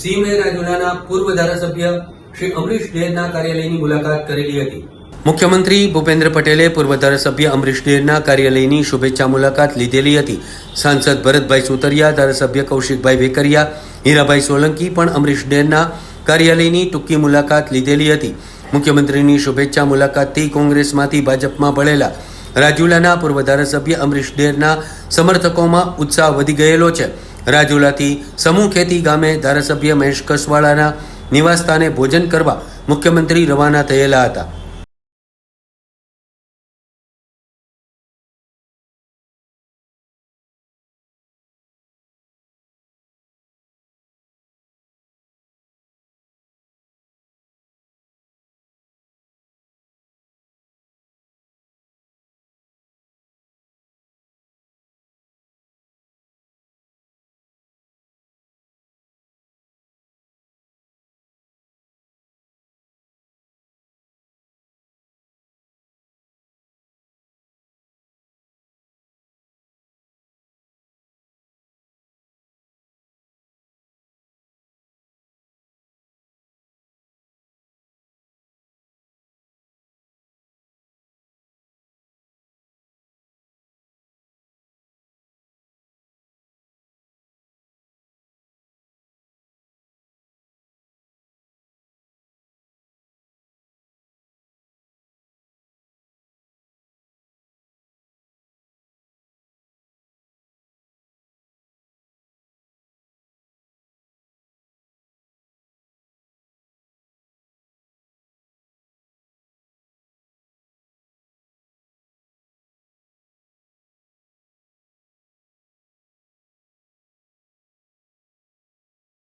સીએમએ રાજુલાના પૂર્વ ધારાસભ્ય શ્રી અમરીશ ડેરના કાર્યાલયની મુલાકાત કરેલી હતી. મુખ્યમંત્રી ભૂપેન્દ્ર પટેલે પૂર્વ ધારાસભ્ય અમરીશ ડેરના કાર્યાલયની શુભેચ્છા મુલાકાત લીધેલી હતી. સાંસદ ભરતભાઈ સુતરિયા, ધારાસભ્ય કૌશિકભાઈ વેકરિયા હીરાભાઈ સોલંકી પણ અમરીશ ડેરના કાર્યાલયની ટૂંકી મુલાકાત લીધેલી હતી. મુખ્યમંત્રીની શુભેચ્છા મુલાકાતથી કોંગ્રેસમાંથી ભાજપમાં ભળેલા રાજુલાના પૂર્વ ધારાસભ્ય અમરીશ ડેરના સમર્થકોમાં ઉત્સાહ વધી ગયેલો છે. રાજુલાથી સમૂહ ખેતી ગામે ધારાસભ્ય મહેશ કસવાળાના નિવાસસ્થાને ભોજન કરવા મુખ્યમંત્રી રવાના થયેલા હતા.